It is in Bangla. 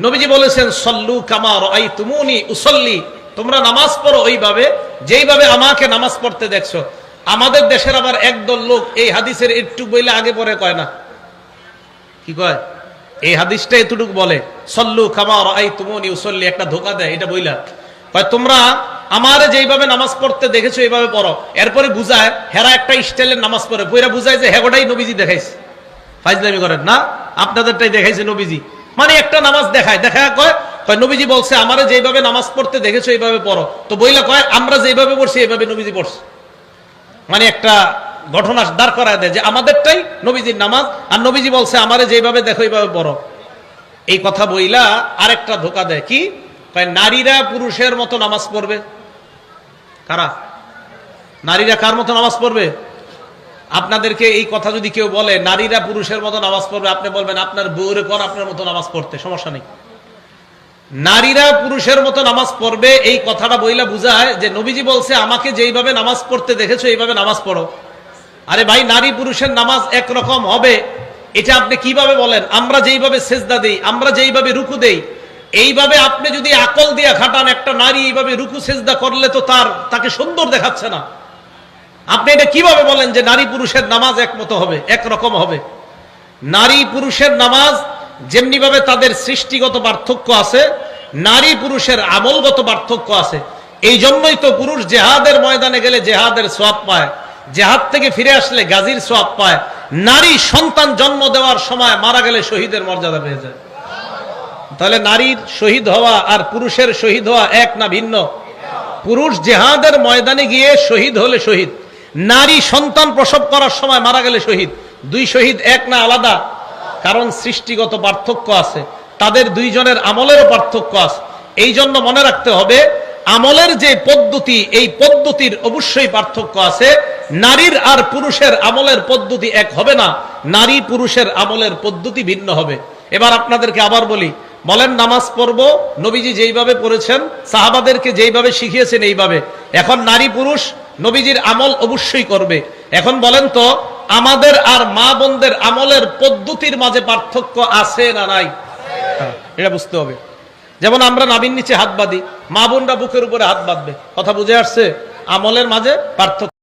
নবীজি বলেছেন, সল্লু কামার আই তুমুনি উসল্লি। তোমরা নামাজ পড়ো ওইভাবে, যেইভাবে আমাকে নামাজ পড়তে দেখছ। আমাদের দেশের আবার একদল লোক এই হাদিসের একটু বইলে আগে পরে কয় না। কি কয়? এই হাদিসটা এতটুকু বলে, সল্লু কামার আই তুমুনি উসল্লি। একটা ধোকা দেয়, এটা বইলা। কয়, তোমরা আমারে যেইভাবে নামাজ পড়তে দেখেছ, এইভাবে পড়ো। এরপরে বুঝায়, হেরা একটা স্টাইলের নামাজ পড়ে। বইরা বুঝায় যে হেগোটাই নবীজি দেখাইছে। ফাইজলামি করেন, না, আপনাদেরটাই দেখাইছে নবীজি। মানে একটা নামাজ দেখায়। দেখা কয় কয়, নবীজি বলছে, আমারে যেইভাবে নামাজ পড়তে দেখেছ, এইভাবে পড়ো। তো বইলা কয়, আমরা যেইভাবে পড়ছি, এইভাবে নবীজি পড়ছে। মানে একটা ঘটনা দাঁড় করায় দেয় যে, আমাদেরটাই নবীজির নামাজ, আর নবীজি বলছে, আমারে যেইভাবে দেখো, এইভাবে পড়ো। এই কথা বইলা আরেকটা ধোকা দেয়। কি? নারীরা পুরুষের মতো নামাজ পড়বে। কারা? নারীরা কার মতো নামাজ পড়বে? আপনাদেরকে এই কথা যদি কেউ বলে, নারীরা পুরুষের মতো নামাজ পড়বে, আপনি বলবেন, আপনার বউরে কর আপনার মতো নামাজ পড়তে। সমস্যা নেই। নারীরা পুরুষের মতো নামাজ পড়বে, এই কথাটা বইলা বুঝায় যে, নবীজি বলছে, আমাকে যেইভাবে নামাজ পড়তে দেখেছ, এইভাবে নামাজ পড়ো। আরে ভাই, নারী পুরুষের নামাজ একরকম হবে, এটা আপনি কীভাবে বলেন? আমরা যেইভাবে সেজদা দেই, আমরা যেইভাবে রুকু দেই, এইভাবে আপনি যদি আকল দিয়া খাটান, একটা নারী এইভাবে রুকু, সেজদা করলে তো তার, তাকে সুন্দর দেখাচ্ছে না। আপনি এটা কীভাবে বলেন যে নারী পুরুষের নামাজ একমতো হবে, একরকম হবে? নারী পুরুষের নামাজ যেমনি ভাবে তাদের সৃষ্টিগত পার্থক্য আছে, নারী পুরুষের আমলগত পার্থক্য আছে। এই জন্যই তো পুরুষ জেহাদের ময়দানে গেলে জেহাদের সোয়াব পায়, জেহাদ থেকে ফিরে আসলে গাজীর সোয়াব পায়। নারী সন্তান জন্ম দেওয়ার সময় মারা গেলে শহীদের মর্যাদা পেয়ে যায়। তাহলে নারীর শহীদ হওয়া আর পুরুষের শহীদ হওয়া এক না ভিন্ন? পুরুষ জেহাদের ময়দানে গিয়ে শহীদ হলে শহীদ নারী সন্তান প্রসব করার সময় মারা গেলে শহীদ। দুই শহীদ এক না আলাদা। কারণ সৃষ্টিগত পার্থক্য আছে। তাদের দুইজনের আমলেরও পার্থক্য আছে। এই জন্য মনে রাখতে হবে, আমলের যে পদ্ধতি, এই পদ্ধতির অবশ্যই পার্থক্য আছে। নারীর আর পুরুষের আমলের পদ্ধতি এক হবে না। নারী পুরুষের আমলের পদ্ধতি ভিন্ন হবে। এবার আপনাদেরকে আবার বলি, বলেন নামাজ পড়ব, নবীজি যেইভাবে পড়েছেন, সাহাবাদেরকে যেইভাবে শিখিয়েছেন এইভাবে। এখন নারী পুরুষ নবীজির আমল অবশ্যই করবে। এখন বলেন তো আমাদের আর মা বোনদের আমলের পদ্ধতির মাঝে পার্থক্য আছে না নাই? হ্যাঁ, এটা বুঝতে হবে। যেমন আমরা নাবির নিচে হাত বাঁধি মা বোনরা বুকের উপরে হাত বাঁধবে। কথা বুঝে আসছে? আমলের মাঝে পার্থক্য